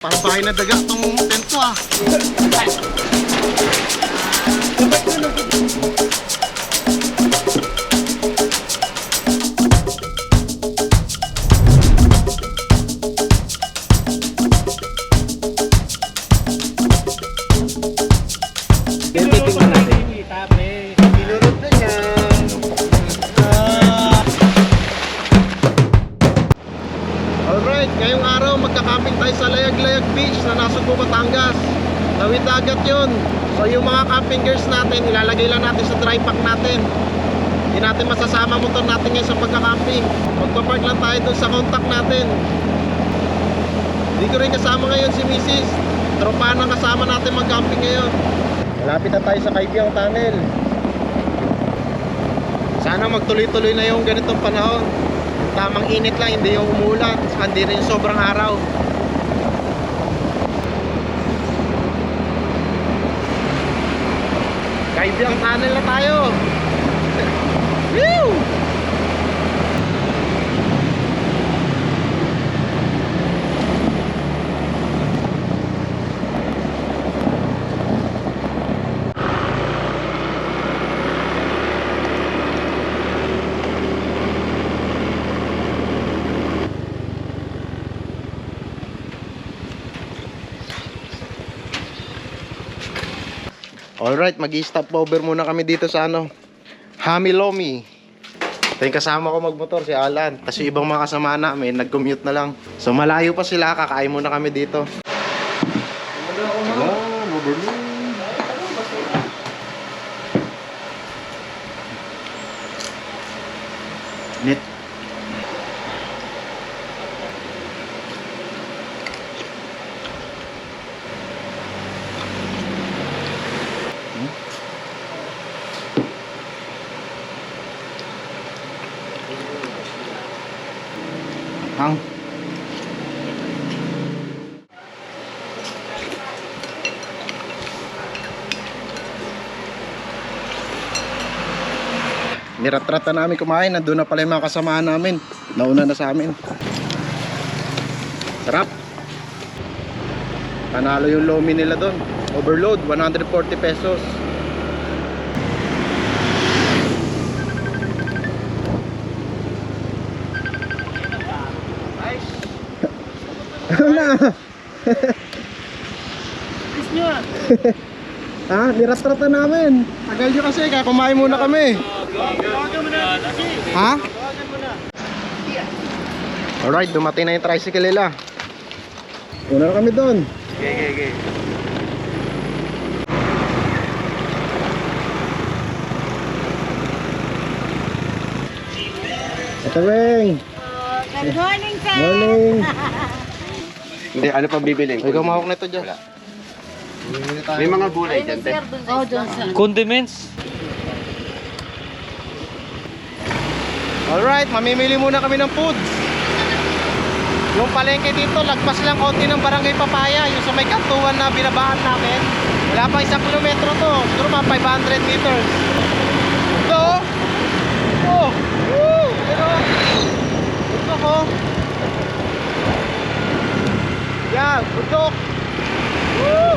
Bahay na daga itong tent ko ah. Magkakamping tayo sa Layag-Layag Beach sa Nasugbo, Batangas. Tawid dagat yun. So yung mga camping gears natin, ilalagay lang natin sa dry pack natin. Hindi natin masasama motor natin ngayon sa pagkakamping. Magpapark lang tayo dun sa contact natin. Ko rin kasama ngayon si Mrs. Tropa na kasama natin mag-camping ngayon. Malapit na tayo sa Kaibiang Tunnel. Sana magtuloy-tuloy na yung ganitong panahon. Tamang init lang, hindi yung umulan, hindi rin sobrang araw. Kaibiang tunnel na tayo. Woo! Alright, mag-stop over muna kami dito sa ano, Hamilomi. Ito yung kasama ko magmotor, si Alan. Kasi ibang mga kasama namin, nag-commute na lang. So malayo pa sila, kakain muna kami dito. Net. Nirat-rata namin kumain, nandun na pala yung mga kasamaan namin. Nauna na sa amin. Sarap. Panalo yung lomi nila doon. Overload, 140 pesos. Ano na? ha? Nirat-rata namin. Tagal nyo kasi, kaya kumain muna kami. Ha? Alright, dumating na yung tricycle nila. Una na kami doon. Okay, okay, okay. Ito, Weng. Good morning, sir. Morning. Hindi, ano pang bibilin? Ikaw mahawak na ito dyan. Wala. May mga gulay dyan. Oh, doon sa... Condiments? Alright, mamimili muna kami ng foods. Yung palengke dito, lagpas lang konti ng barangay Papaya, yung sa may kantuan na binabahan namin. Wala pa isang kilometro to, siguro mga 500 meters. Ito, oh, woo, pero, ito ko. Yan, bundok. Woo!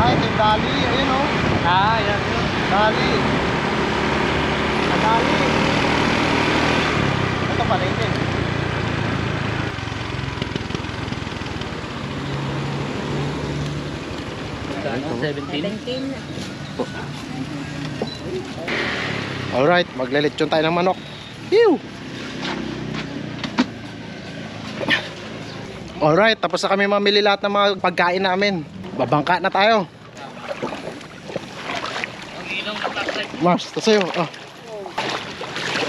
Ay, ito yung dali, ayun oh. Ah, yan. Dali. Dali. Ito pala hindi. Ano, 17? Alright, maglelechon tayo ng manok. Pew! Alright, tapos na kami mamili lahat ng mga pagkain namin. Babangka na tayo. Mars, ito sa'yo. Oh.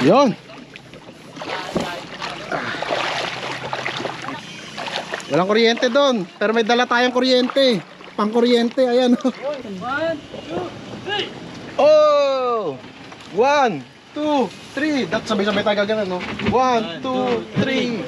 Yun. Walang kuryente doon, pero may dala tayong kuryente. Pang kuryente, ayan. Oh! One, two, three. Dat sabay-sabay tayo gagana, no? One, two, three.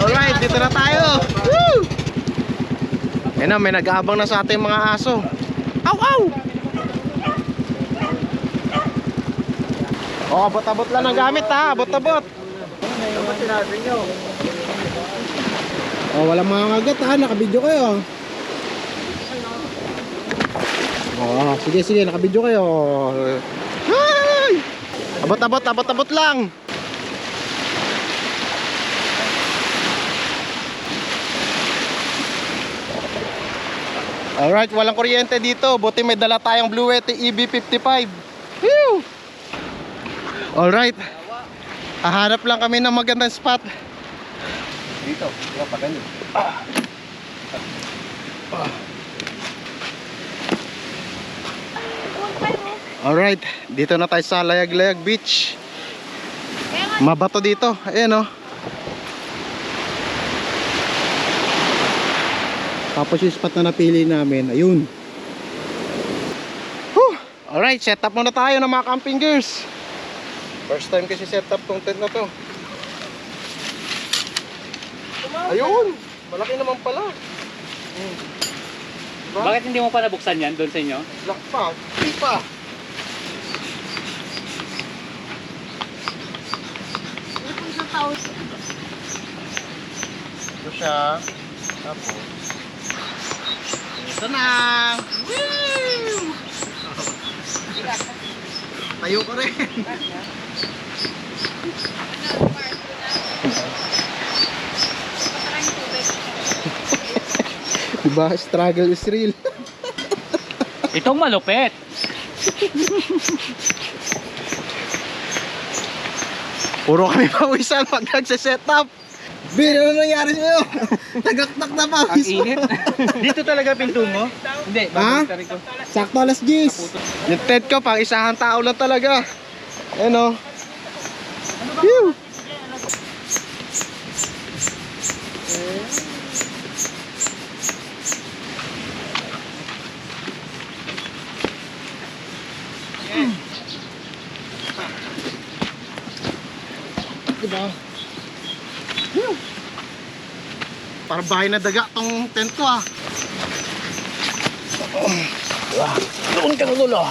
Alright, dito na tayo. Woo! Na, may nag-aabang na sa ating mga aso. Aw, aw! Oh, abot-abot lang ang gamit ha, abot-abot. Oh, walang mga ngagat ha, nakabidyo kayo. Oh, sige sige, nakabidyo kayo. Hi! Abot-abot, abot-abot lang. Alright, walang kuryente dito. Buti may dala tayong Blue Yeti EB55. Whew! Alright. Hahanap lang kami ng magandang spot. Dito, diba pa ganun? Alright, dito na tayo sa Layag-Layag Beach. Mabato dito. Ayan oh. Tapos yung spot na napili namin, ayun. Whew! Alright, set up muna tayo ng mga camping gears. First time kasi set up tong tent na to. Ayun! Malaki naman pala. Hmm. Diba? Bakit hindi mo pa nabuksan yan doon sa inyo? Lock pa. Di pa. Ito siya. Tapos. Ito na. Woo! Tayo ko rin. diba? Struggle is real. Itong malupit. Puro kami pawisan pag nagsiset up. Bin, ano nangyari sa'yo? Tagaktak na pawis mo. Dito talaga pinto mo? Hindi, Ha? Sakto alas 10. Yung tent ko, pang isahan tao lang talaga. Ano? Phew! Bahay na daga tong tent ko ah. Doon ka na dulo.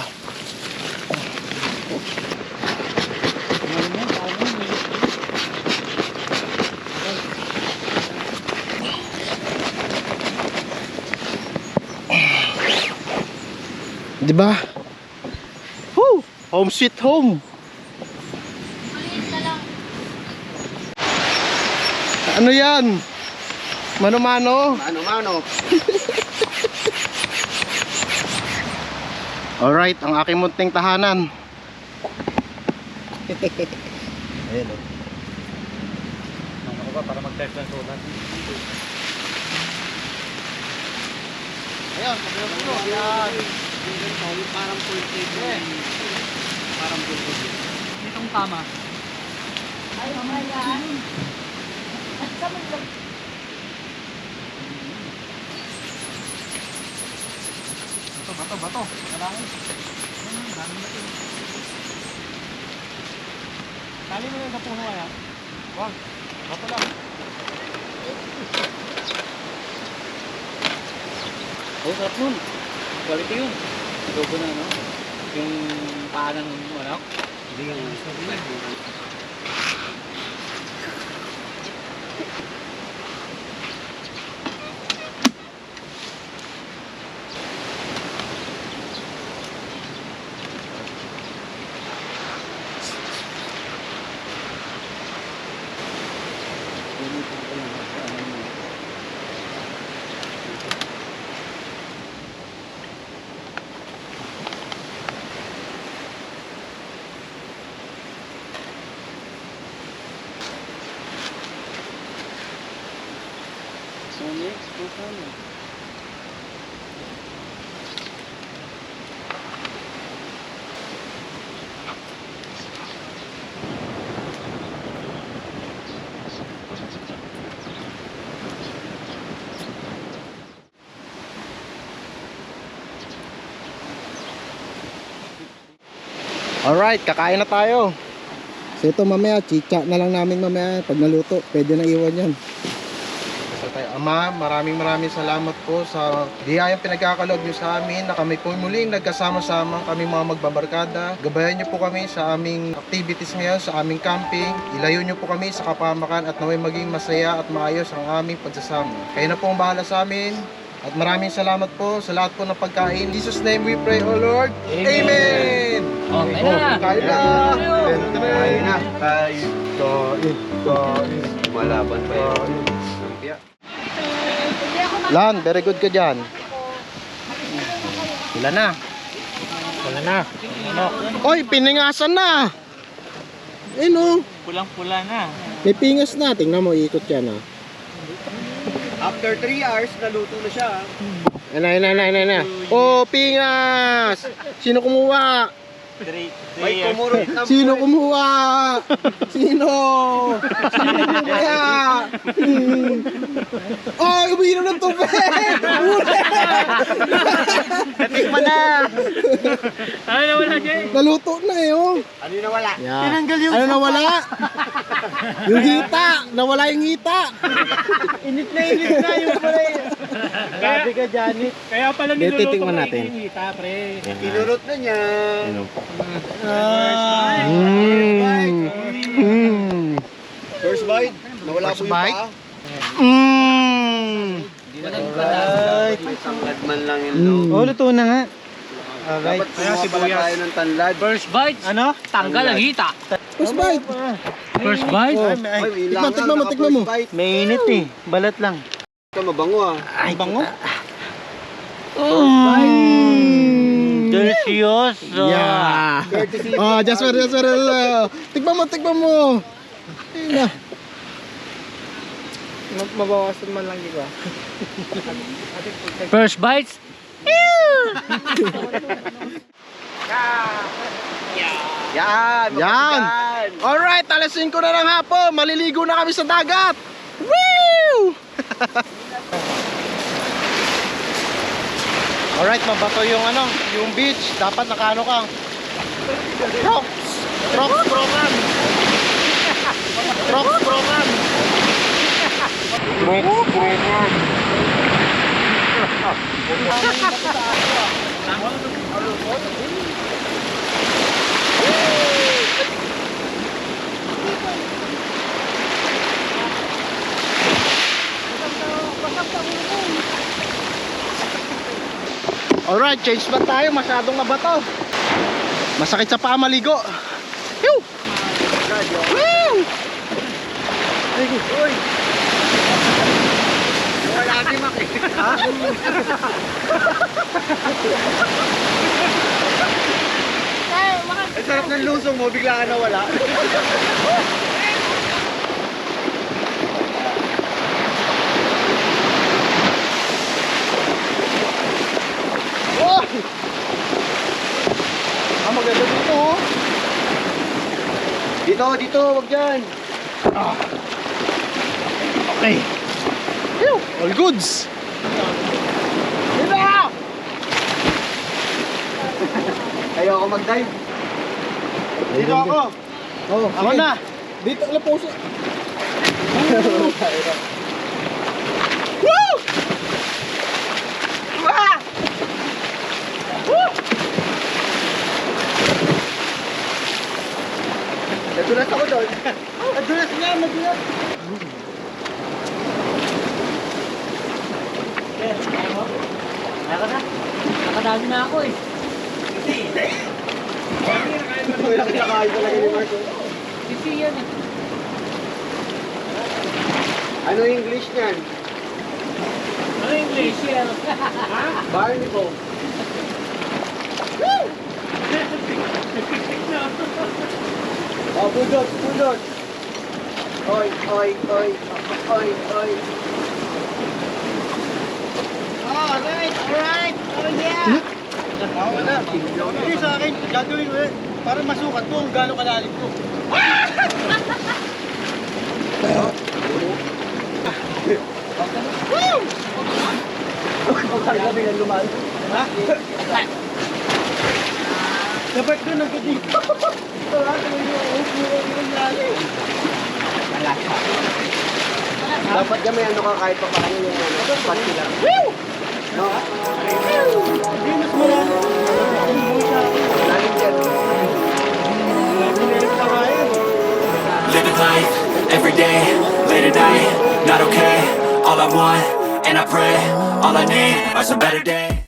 Di ba? Woo! Home sweet home. Ano yan? Mano-mano? Mano-mano. Alright, ang aking munting tahanan. Ayan o. Ano ba para mag-test ng sulat? Ayan, pagkakas mo. Ayan. Parang full table. Parang full table. Itong tama. Bato, bato, bato. Malangin. Kali mo yung kapuno kaya? Wag. Bato lang. Oh, sarap nun. Quality yun. Adobo na, no? Yung paa ng manok. Hindi ka So Alright, kakain na tayo. So ito mamaya, chicha na lang namin mamaya. Pag naluto, pwede na iwan yan. tayo. Ama, maraming maraming salamat po sa biyayang pinagkakaloob niyo sa amin na kami po muling nagkasama-sama kami mga magbabarkada. Gabayan niyo po kami sa aming activities ngayon, sa aming camping. Ilayo niyo po kami sa kapamakan at naway maging masaya at maayos ang aming pagsasama. Kayo na po ang bahala sa amin. At maraming salamat po sa lahat po ng pagkain. In Jesus name we pray, O Lord. Amen! Oh, kaya na. Kain na! Kain na. Kain. Kain. Kain. Malaban pa yun. Lumpia. Lan, very good ka dyan. Ilan na? Wala na. Oy, piningasan na! Eh no, Pulang-pula na. may pingas na. Tingnan mo, ikot yan ah. After 3 hours, naluto na siya. Ano, ano, ano, ano, ano. Oh, pingas! Sino kumuha? May kumurot na Sino kumuha? Sino? Sino kumuha? Hmm. Oh, umiinom ng tubig! Uli! Natikman na! Ano na wala dyan? Naluto na eh, oh. Ano yung nawala? Yeah. Ano nawala? Yung hita! Nawala yung hita! Init na init na yung pala Grabe ka, Janet. Kaya pala niluluto natin. yung hita, pre. Kinurot na niya. Ah. Mm. Mm. First bite. Nawala First po yung bite? paa. Mm. Alright. Tanglad man lang yung loob. Oh, luto na nga. Dapat kumuha pala tayo ng tanlad. First bite? Ano? Tanggal ang hita. First bite. First bite? Oh. Ay, may Tikman, mo, tikman mo. Mainit eh. Balat lang. Ito mabango ah. Ay, bango. Mm. Delicioso. Yeah. Oh, for, uh, tikman mo, tikman mo. Ayun na. Mabawasan man lang, di ba? First bites? Yan! Yan. Alright, alas 5 na ng hapon. Maliligo na kami sa dagat. Woo! Alright, mabato yung ano, yung beach. Dapat nakaano kang Crocs. Crocs program. Crocs program. Crocs program. Alright, change ba tayo? Masyadong mabato. Masakit sa paa maligo. Pew! Woo! Uy! Wala si Mac eh. Ha? Ang sarap ng lusong mo, bigla ka nawala. Oh! Ah, maganda dito oh. Dito, dito, wag dyan. Okay. Pew! All goods. Dito! Ayaw ako mag-dive. Dito ako. Oh, Ako na. Dito, ala puso. Woo! Ah! Nadulas ako doon. Nadulas nga, nadulas. Naka na. Nakadami na ako eh. Wala kinakain talaga ni Marco. Sisi yan eh. Ano English niyan? Ano English yan? Barnacle. Oh, budot, budot. Oy, oy, oy, oy, oy. Alright, alright. Oh yeah. Ako na. Hindi sa akin, gagawin ko eh. Para masukat ko kung gaano kalalim ko. Ang kagabi na lumal. Ha? Wala, tuloy yung upo yung lalim. Wala ka. Dapat kami ano ka kahit pa paano yung ano, pati lang. No? Hindi, mas marami. Lalim dyan. Pinalit na kaya. Living life, every day, late at night, not okay All I want, and I pray, all I need are some better days